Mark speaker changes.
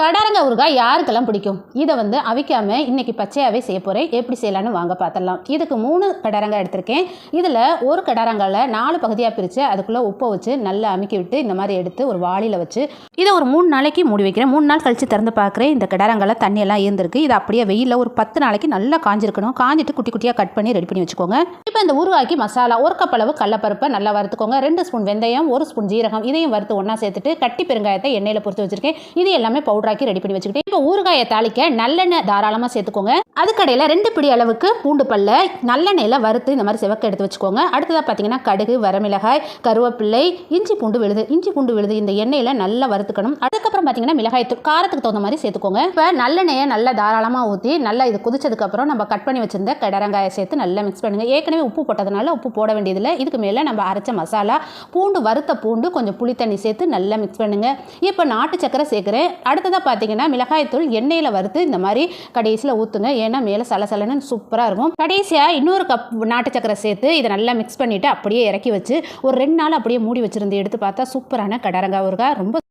Speaker 1: கடாரங்க ஊறுகாய் யாருக்கெல்லாம் பிடிக்கும்? இதை வந்து அவிக்காம இன்னைக்கு பச்சையாகவே செய்ய போகிறேன் எப்படி செய்யலான்னு வாங்க பார்த்துடலாம். இதுக்கு மூணு கடரங்காய் எடுத்திருக்கேன். இதில் ஒரு கடரங்காயில் நாலு பகுதியாக பிரித்து அதுக்குள்ளே உப்பை வச்சு நல்லா அமுக்கி விட்டு இந்த மாதிரி எடுத்து ஒரு வாளியில் வச்சு இதை ஒரு மூணு நாளைக்கு மூடி வைக்கிறேன். மூணு நாள் கழித்து திறந்து பார்க்குறேன். இந்த கடரங்கால தண்ணியெல்லாம் இருந்திருக்கு இது அப்படியே வெயிலில் ஒரு பத்து நாளைக்கு நல்லா காஞ்சிருக்கணும். காஞ்சிட்டு குட்டி குட்டியாக கட் பண்ணி ரெடி பண்ணி வச்சுக்கோங்க. இப்போ இந்த ஊறுகாய்க்கு மசாலா ஒரு கப் அளவு கடலப்பருப்பை நல்லா வறுத்துக்கோங்க. ரெண்டு ஸ்பூன் வெந்தயம் ஒரு ஸ்பூன் ஜீரகம் இதையும் வறுத்து ஒன்றா சேர்த்துட்டு கட்டி பெருங்காயத்தை எண்ணெயில் பொறுத்து வச்சுருக்கேன். இது எல்லாமே பவுடர் சூடாக்கி ரெடி பண்ணி வச்சுக்கிட்டேன் இப்போ ஊறுகாயை தாளிக்க நல்லெண்ணெய் தாராளமாக சேர்த்துக்கோங்க. அதுக்கடையில் ரெண்டு பிடி அளவுக்கு பூண்டு பல்ல நல்லெண்ணெயில் வறுத்து இந்த மாதிரி சிவக்க எடுத்து வச்சுக்கோங்க. அடுத்ததாக பார்த்தீங்கன்னா கடுகு வரமிளகாய் கருவேப்பிள்ளை இஞ்சி பூண்டு விழுது இஞ்சி பூண்டு விழுது இந்த எண்ணெயில் நல்லா வறுத்துக்கணும். அதுக்கப்புறம் பார்த்தீங்கன்னா மிளகாய் தூள் காரத்துக்கு தகுந்த மாதிரி சேர்த்துக்கோங்க. இப்போ நல்லெண்ணெயை நல்லா தாராளமாக ஊற்றி நல்லா இது குதிச்சதுக்கப்புறம் நம்ம கட் பண்ணி வச்சிருந்த கடரங்காயை சேர்த்து நல்லா மிக்ஸ் பண்ணுங்கள் ஏற்கனவே உப்பு போட்டதுனால உப்பு போட வேண்டியதில்லை. இதுக்கு மேலே நம்ம அரைச்ச மசாலா பூண்டு வறுத்த பூண்டு கொஞ்சம் புளி தண்ணி சேர்த்து நல்லா மிக்ஸ் பண்ணுங்கள் இப்போ நாட்டு சக்கரை சேர்க்குறேன். அடுத்ததாக பார்த்தீங்கன்னா மிளகாய்த்தூள் எண்ணெயில் வறுத்து இந்த மாதிரி கடைசியில் ஊற்றுங்க ஏன்னா மேலே சலசலன்னு சூப்பராக இருக்கும். கடைசியாக இன்னொரு கப் நாட்டு சக்கரை சேர்த்து இதை நல்லா மிக்ஸ் பண்ணிவிட்டு அப்படியே இறக்கி வச்சு ஒரு ரெண்டு நாள் அப்படியே மூடி வச்சுருந்து எடுத்து பார்த்தா சூப்பரான கடரங்காய் ஊறுகாய். ரொம்ப